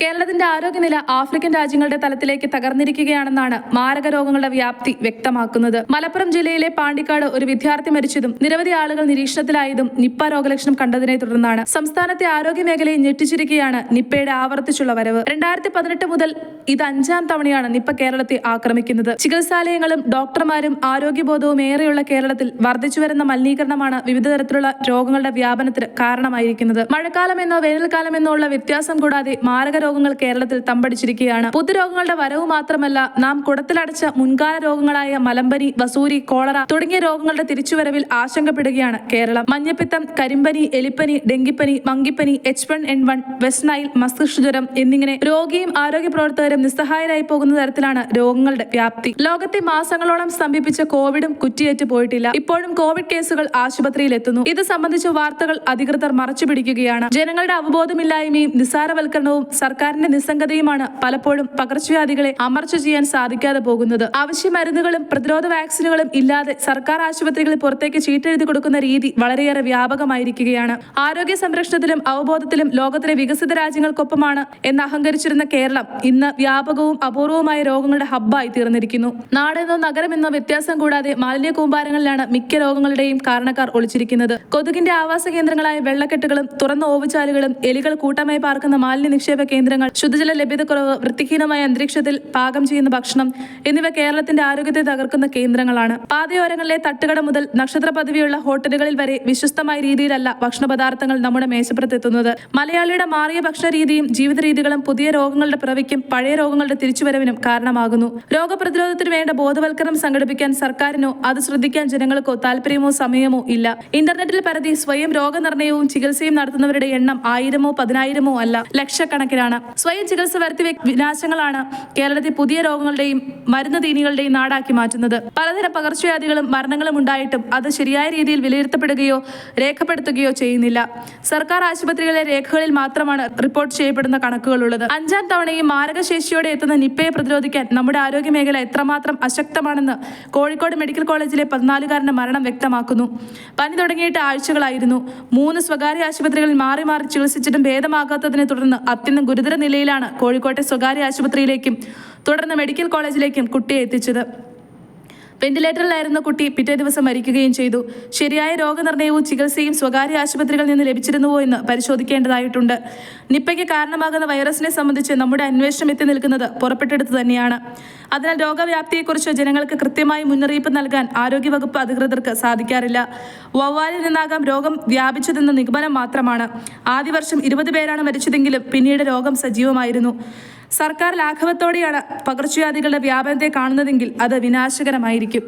കേരളത്തിന്റെ ആരോഗ്യനില ആഫ്രിക്കൻ രാജ്യങ്ങളുടെ തലത്തിലേക്ക് തകർന്നിരിക്കുകയാണെന്നാണ് മാരക രോഗങ്ങളുടെ വ്യാപ്തി വ്യക്തമാക്കുന്നത്. മലപ്പുറം ജില്ലയിലെ പാണ്ടിക്കാട് ഒരു വിദ്യാർത്ഥി മരിച്ചതും നിരവധി ആളുകൾ നിരീക്ഷണത്തിലായതും നിപ്പ രോഗലക്ഷണം കണ്ടതിനെ തുടർന്നാണ്. സംസ്ഥാനത്തെ ആരോഗ്യ മേഖലയെ ഞെട്ടിച്ചിരിക്കുകയാണ് നിപ്പയുടെ ആവർത്തിച്ചുള്ള വരവ്. രണ്ടായിരത്തി പതിനെട്ട് മുതൽ ഇത് അഞ്ചാം തവണയാണ് നിപ്പ കേരളത്തെ ആക്രമിക്കുന്നത്. ചികിത്സാലയങ്ങളും ഡോക്ടർമാരും ആരോഗ്യബോധവും ഏറെയുള്ള കേരളത്തിൽ വർദ്ധിച്ചുവരുന്ന മലിനീകരണമാണ് വിവിധ തരത്തിലുള്ള രോഗങ്ങളുടെ വ്യാപനത്തിന് കാരണമായിരിക്കുന്നത്. മഴക്കാലമെന്നോ വേനൽക്കാലമെന്നോ ഉള്ള വ്യത്യാസം കൂടാതെ മാരക രോഗങ്ങൾ കേരളത്തിൽ തമ്പടിച്ചിരിക്കുകയാണ്. പൊതുരോഗങ്ങളുടെ വരവ് മാത്രമല്ല നാം കുടത്തിലടച്ച മുൻകാല രോഗങ്ങളായ മലമ്പനി വസൂരി കോളറ തുടങ്ങിയ രോഗങ്ങളുടെ തിരിച്ചുവരവിൽ ആശങ്കപ്പെടുകയാണ് കേരളം. മഞ്ഞപ്പിത്തം കരിമ്പനി എലിപ്പനി ഡെങ്കിപ്പനി മങ്കിപ്പനി H one N one West Nile മസ്തിഷ്ക ജ്വരം എന്നിങ്ങനെ രോഗിയും ആരോഗ്യ പ്രവർത്തകരും നിസ്സഹായരായി പോകുന്ന തരത്തിലാണ് രോഗങ്ങളുടെ വ്യാപ്തി. ലോകത്തെ മാസങ്ങളോളം സ്തംഭിപ്പിച്ച കോവിഡും കുറ്റിയേറ്റ് പോയിട്ടില്ല. ഇപ്പോഴും കോവിഡ് കേസുകൾ ആശുപത്രിയിൽ എത്തുന്നു ഇത് സംബന്ധിച്ച വാർത്തകൾ അധികൃതർ മറച്ചുപിടിക്കുകയാണ്. ജനങ്ങളുടെ അവബോധമില്ലായ്മയും നിസ്സാരവൽക്കരണവും സർക്കാരിന്റെ നിസ്സംഗതയുമാണ് പലപ്പോഴും പകർച്ചവ്യാധികളെ അമർച്ച ചെയ്യാൻ സാധിക്കാതെ പോകുന്നത്. അവശ്യ മരുന്നുകളും പ്രതിരോധ വാക്സിനുകളും ഇല്ലാതെ സർക്കാർ ആശുപത്രികളിൽ പുറത്തേക്ക് ചീട്ടെഴുതി കൊടുക്കുന്ന രീതി വളരെയേറെ വ്യാപകമായിരിക്കുകയാണ്. ആരോഗ്യ സംരക്ഷണത്തിലും അവബോധത്തിലും ലോകത്തിലെ വികസിത രാജ്യങ്ങൾക്കൊപ്പമാണ് എന്ന് അഹങ്കരിച്ചിരുന്ന കേരളം ഇന്ന് വ്യാപകവും അപൂർവവുമായ രോഗങ്ങളുടെ ഹബ്ബായി തീർന്നിരിക്കുന്നു. നാടെന്നോ നഗരമെന്നോ വ്യത്യാസം കൂടാതെ മാലിന്യ കൂമ്പാരങ്ങളിലാണ് മിക്ക രോഗങ്ങളുടെയും കാരണക്കാർ ഒളിച്ചിരിക്കുന്നത്. കൊതുകിന്റെ ആവാസ കേന്ദ്രങ്ങളായ വെള്ളക്കെട്ടുകളും തുറന്ന ഓവുചാലുകളും എലികൾ കൂട്ടമായി പാർക്കുന്ന മാലിന്യ നിക്ഷേപ കേന്ദ്രങ്ങൾ ശുദ്ധജല ലഭ്യതക്കുറവ് വൃത്തിഹീനമായ അന്തരീക്ഷത്തിൽ പാകം ചെയ്യുന്ന ഭക്ഷണം എന്നിവ കേരളത്തിന്റെ ആരോഗ്യത്തെ തകർക്കുന്ന കേന്ദ്രങ്ങളാണ്. പാതയോരങ്ങളിലെ തട്ടുകട മുതൽ നക്ഷത്ര പദവിയുള്ള ഹോട്ടലുകളിൽ വരെ വിശ്വസ്തമായ രീതിയിലല്ല ഭക്ഷണ പദാർത്ഥങ്ങൾ നമ്മുടെ മേശപ്പുറത്തെത്തുന്നത്. മലയാളിയുടെ മാറിയ ഭക്ഷണ രീതിയും ജീവിത രീതികളും പുതിയ രോഗങ്ങളുടെ പിറവിക്കും പഴയ രോഗങ്ങളുടെ തിരിച്ചുവരവിനും കാരണമാകുന്നു. രോഗപ്രതിരോധത്തിന് വേണ്ട ബോധവൽക്കരണം സംഘടിപ്പിക്കാൻ സർക്കാരിനോ അത് ശ്രദ്ധിക്കാൻ ജനങ്ങൾക്കോ താല്പര്യമോ സമയമോ ഇല്ല. ഇന്റർനെറ്റിൽ പരതി സ്വയം രോഗനിർണയവും ചികിത്സയും നടത്തുന്നവരുടെ എണ്ണം ആയിരമോ പതിനായിരമോ അല്ല ലക്ഷക്കണക്കിനാണ്. സ്വയം ചികിത്സ വരുത്തി വിനാശങ്ങളാണ് കേരളത്തിൽ പുതിയ രോഗങ്ങളുടെയും മരുന്ന് തീനികളുടെയും നാടാക്കി മാറ്റുന്നത്. പലതരം പകർച്ചവ്യാധികളും മരണങ്ങളും ഉണ്ടായിട്ടും അത് ശരിയായ രീതിയിൽ വിലയിരുത്തപ്പെടുകയോ രേഖപ്പെടുത്തുകയോ ചെയ്യുന്നില്ല. സർക്കാർ ആശുപത്രികളിലെ രേഖകളിൽ മാത്രമാണ് റിപ്പോർട്ട് ചെയ്യപ്പെടുന്ന കണക്കുകളുള്ളത് അഞ്ചാം തവണയും മാരകശേഷിയോടെ എത്തുന്ന നിപ്പയെ പ്രതിരോധിക്കാൻ നമ്മുടെ ആരോഗ്യ മേഖല എത്രമാത്രം അശക്തമാണെന്ന് കോഴിക്കോട് മെഡിക്കൽ കോളേജിലെ പതിനാലുകാരന്റെ മരണം വ്യക്തമാക്കുന്നു. പനി തുടങ്ങിയിട്ട് ആഴ്ചകളായിരുന്നു. മൂന്ന് സ്വകാര്യ ആശുപത്രികളിൽ മാറി മാറി ചികിത്സിച്ചിട്ടും ഭേദമാകാത്തതിനെ തുടർന്ന് അത്യന്തം ഗുരുതര നിലയിലാണ് കോഴിക്കോട്ടെ സ്വകാര്യ ആശുപത്രിയിലേക്കും തുടർന്ന് മെഡിക്കൽ കോളേജിലേക്കും കുട്ടിയെ എത്തിച്ചത്. വെന്റിലേറ്ററിലായിരുന്ന കുട്ടി പിറ്റേ ദിവസം മരിക്കുകയും ചെയ്തു. ശരിയായ രോഗനിർണയവും ചികിത്സയും സ്വകാര്യ ആശുപത്രികളിൽ നിന്ന് ലഭിച്ചിരുന്നുവോ എന്ന് പരിശോധിക്കേണ്ടതായിട്ടുണ്ട്. നിപ്പയ്ക്ക് കാരണമാകുന്ന വൈറസിനെ സംബന്ധിച്ച് നമ്മുടെ അന്വേഷണം എത്തി നിൽക്കുന്നത് പുറപ്പെട്ടെടുത്ത് തന്നെയാണ്. അതിനാൽ രോഗവ്യാപ്തിയെക്കുറിച്ച് ജനങ്ങൾക്ക് കൃത്യമായി മുന്നറിയിപ്പ് നൽകാൻ ആരോഗ്യവകുപ്പ് അധികൃതർക്ക് സാധിക്കാറില്ല. വവ്വാലിൽ നിന്നാകാം രോഗം വ്യാപിച്ചതെന്ന നിഗമനം മാത്രമാണ്. ആദ്യ വർഷം ഇരുപത് പേരാണ് മരിച്ചതെങ്കിലും പിന്നീട് രോഗം സജീവമായിരുന്നു. സർക്കാർ ലാഘവത്തോടെയാണ് പകർച്ചവ്യാധികളുടെ വ്യാപനത്തെ കാണുന്നതെങ്കിൽ അത് വിനാശകരമായിരിക്കും.